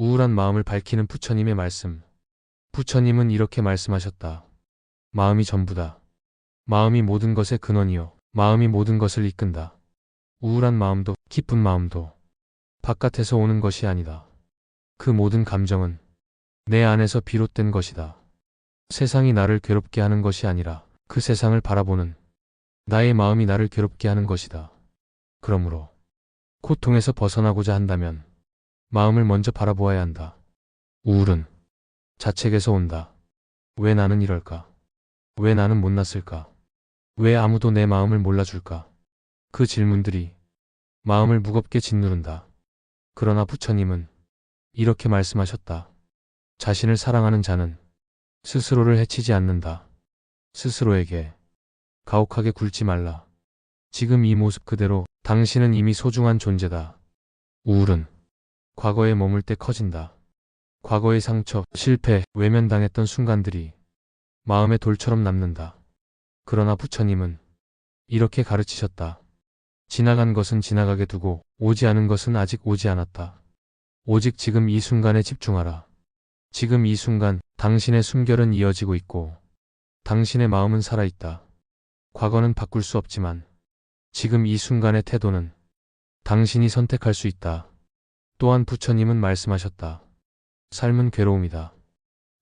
우울한 마음을 밝히는 부처님의 말씀. 부처님은 이렇게 말씀하셨다. 마음이 전부다. 마음이 모든 것의 근원이요. 마음이 모든 것을 이끈다. 우울한 마음도, 기쁜 마음도 바깥에서 오는 것이 아니다. 그 모든 감정은 내 안에서 비롯된 것이다. 세상이 나를 괴롭게 하는 것이 아니라 그 세상을 바라보는 나의 마음이 나를 괴롭게 하는 것이다. 그러므로 고통에서 벗어나고자 한다면 마음을 먼저 바라보아야 한다. 우울은 자책에서 온다. 왜 나는 이럴까? 왜 나는 못났을까? 왜 아무도 내 마음을 몰라줄까? 그 질문들이 마음을 무겁게 짓누른다. 그러나 부처님은 이렇게 말씀하셨다. 자신을 사랑하는 자는 스스로를 해치지 않는다. 스스로에게 가혹하게 굴지 말라. 지금 이 모습 그대로 당신은 이미 소중한 존재다. 우울은 과거에 머물 때 커진다. 과거의 상처, 실패, 외면당했던 순간들이 마음의 돌처럼 남는다. 그러나 부처님은 이렇게 가르치셨다. 지나간 것은 지나가게 두고 오지 않은 것은 아직 오지 않았다. 오직 지금 이 순간에 집중하라. 지금 이 순간 당신의 숨결은 이어지고 있고 당신의 마음은 살아있다. 과거는 바꿀 수 없지만 지금 이 순간의 태도는 당신이 선택할 수 있다. 또한 부처님은 말씀하셨다. 삶은 괴로움이다.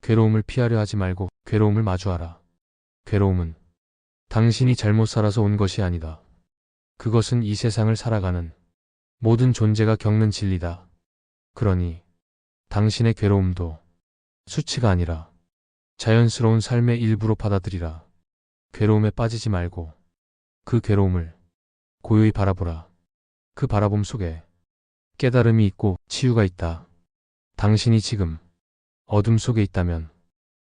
괴로움을 피하려 하지 말고 괴로움을 마주하라. 괴로움은 당신이 잘못 살아서 온 것이 아니다. 그것은 이 세상을 살아가는 모든 존재가 겪는 진리다. 그러니 당신의 괴로움도 수치가 아니라 자연스러운 삶의 일부로 받아들이라. 괴로움에 빠지지 말고 그 괴로움을 고요히 바라보라. 그 바라봄 속에 깨달음이 있고 치유가 있다. 당신이 지금 어둠 속에 있다면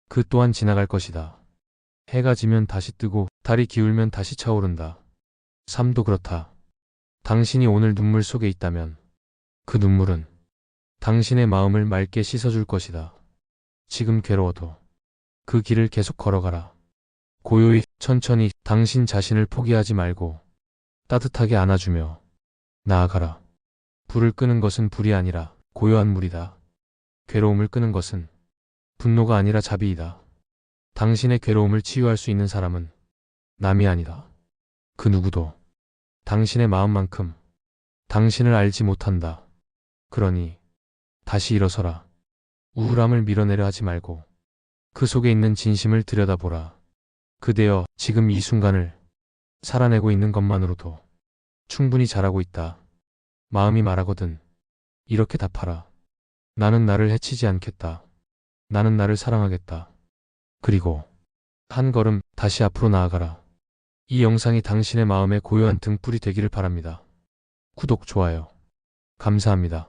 그 또한 지나갈 것이다. 해가 지면 다시 뜨고 달이 기울면 다시 차오른다. 삶도 그렇다. 당신이 오늘 눈물 속에 있다면 그 눈물은 당신의 마음을 맑게 씻어줄 것이다. 지금 괴로워도 그 길을 계속 걸어가라. 고요히 천천히 당신 자신을 포기하지 말고 따뜻하게 안아주며 나아가라. 불을 끄는 것은 불이 아니라 고요한 물이다. 괴로움을 끄는 것은 분노가 아니라 자비이다. 당신의 괴로움을 치유할 수 있는 사람은 남이 아니다. 그 누구도 당신의 마음만큼 당신을 알지 못한다. 그러니 다시 일어서라. 우울함을 밀어내려 하지 말고 그 속에 있는 진심을 들여다보라. 그대여 지금 이 순간을 살아내고 있는 것만으로도 충분히 잘하고 있다. 마음이 말하거든. 이렇게 답하라. 나는 나를 해치지 않겠다. 나는 나를 사랑하겠다. 그리고 한 걸음 다시 앞으로 나아가라. 이 영상이 당신의 마음에 고요한 등불이 되기를 바랍니다. 구독, 좋아요. 감사합니다.